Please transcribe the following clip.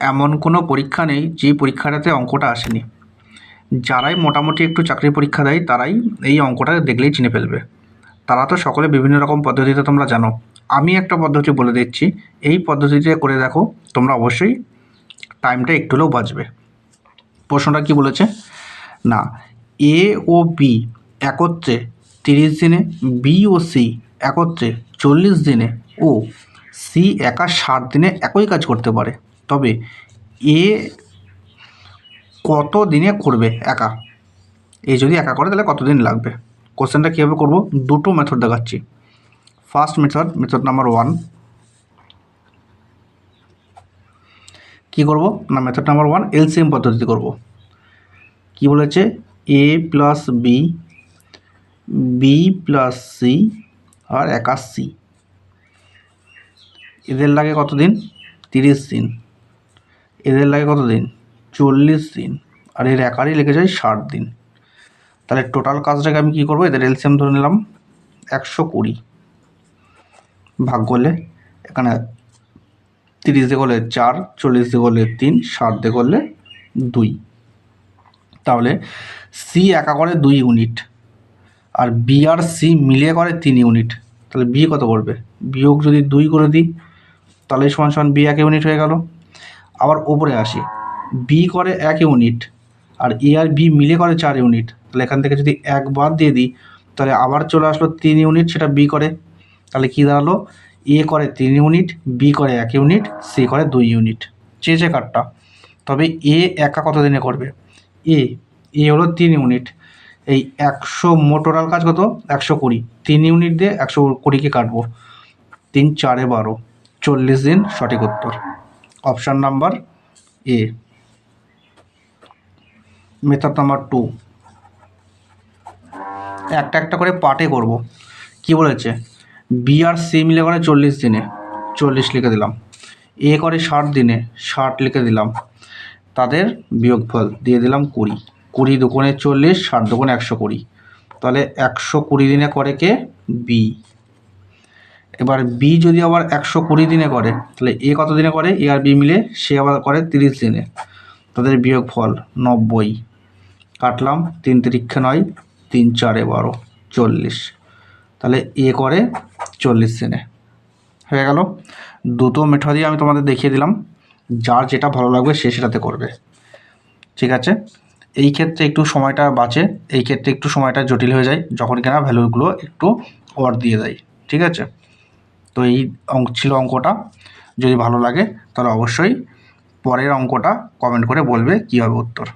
এমন কোনো পরীক্ষা নেই যে পরীক্ষাটাতে অঙ্কটা আসেনি। যারাই মোটামুটি একটু চাকরির পরীক্ষা দেয়, তারাই এই অঙ্কটা দেখলেই চিনে ফেলবে। তারা তো সকলে বিভিন্ন রকম পদ্ধতিতে তোমরা জানো। আমি একটা পদ্ধতি বলে দিচ্ছি। এই পদ্ধতিতে করে দেখো, তোমরা অবশ্যই টাইমটা একটু হলেও বাঁচবে। প্রশ্নটা কি বলেছে? না, এ ও বি একত্রে তিরিশ দিনে, বি ও সি একত্রে চল্লিশ দিনে, ও সি একা ষাট দিনে একই কাজ করতে পারে। তবে এ কত দিনে করবে একা? এ যদি একা করে, তাহলে কত দিন লাগবে? কোশ্চেনটা কীভাবে করব? দুটো মেথড দেখাচ্ছি। First method method number one কী করব? না মেথড নাম্বার ওয়ান এলসিএম পদ্ধতিতে করব। কি বলেছে? A plus B B plus C আর একাশ। সি এদের লাগে কত দিন? তিরিশ দিন। এদের লাগে কত দিন? চল্লিশ দিন। আর এর একারই লেগে যায় ষাট দিন। তাহলে টোটাল কাজটাকে আমি কী করব? এদের এলসিএম ধরে নিলাম একশো কুড়ি। ভাগ করলে এখানে তিরিশ দিয়ে করলে চার, চল্লিশ দিয়ে করলে তিন, ষাট দিয়ে করলে দুই। তাহলে সি একা করে দুই ইউনিট আর বি আর সি মিলিয়ে করে তিন ইউনিট তাহলে বি কত করবে? বিয়োগ যদি দুই করে দিই, তাহলে সমান সমান বি এক ইউনিট হয়ে গেল। আবার ওপরে আসি। বি করে এক ইউনিট আর এ আর বি মিলে করে চার ইউনিট তাহলে এখান থেকে যদি এক বাদ দিয়ে দিই, তাহলে আবার চলে আসলো তিন ইউনিট সেটা বি করে। তাহলে কী দাঁড়াল? এ করে তিন ইউনিট বি করে এক ইউনিট সি করে দুই ইউনিট চেয়েছে কার্ডটা তবে এ একা কত দিনে করবে? এ এ হলো তিন ইউনিট এই একশো মোটোরাল কাজ কত? একশো কুড়ি। তিন ইউনিট দিয়ে একশো কুড়িকে কাটবো। তিন চারে বারো। চল্লিশ দিন সঠিক উত্তর। Option number A. Method number two. একটা একটা করে পার্টে করব। কি বলেছে? বি আর সি মিলে করে চল্লিশ দিনে। চল্লিশ লিখে দিলাম। এ করে ষাট দিনে ষাট লিখে দিলাম। তাদের বিয়োগফল দিয়ে দিলাম কুড়ি। কুড়ি দুগুণে চল্লিশ, ষাট দুগুণে একশো কুড়ি। তাহলে একশো কুড়ি দিনে করে কে? বি। এবার বি যদি আবার একশো কুড়ি দিনে করে, তাহলে এ কত দিনে করে? এ আর বি মিলে সে আবার করে তিরিশ দিনে। তাদের বিয়োগ ফল নব্বই। কাটলাম, তিন তিরিক্ষে নয়, তিন চারে বারো, চল্লিশ। তাহলে এ করে চল্লিশ দিনে। হয়ে গেল। দুটো মেথডই আমি তোমাদের দেখিয়ে দিলাম। যার যেটা ভালো লাগবে সে সেটাতে করবে। ঠিক আছে? এই ক্ষেত্রে একটু সময়টা বাঁচে, এই ক্ষেত্রে একটু সময়টা জটিল হয়ে যায়, যখন কিনা ভ্যালুগুলো একটু ওয়ার্ড দিয়ে দেয়। ঠিক আছে? তো এই অঙ্ক ছিল অঙ্কটা। যদি ভালো লাগে, তাহলে অবশ্যই পরের অঙ্কটা কমেন্ট করে বলবে কী হবে উত্তর।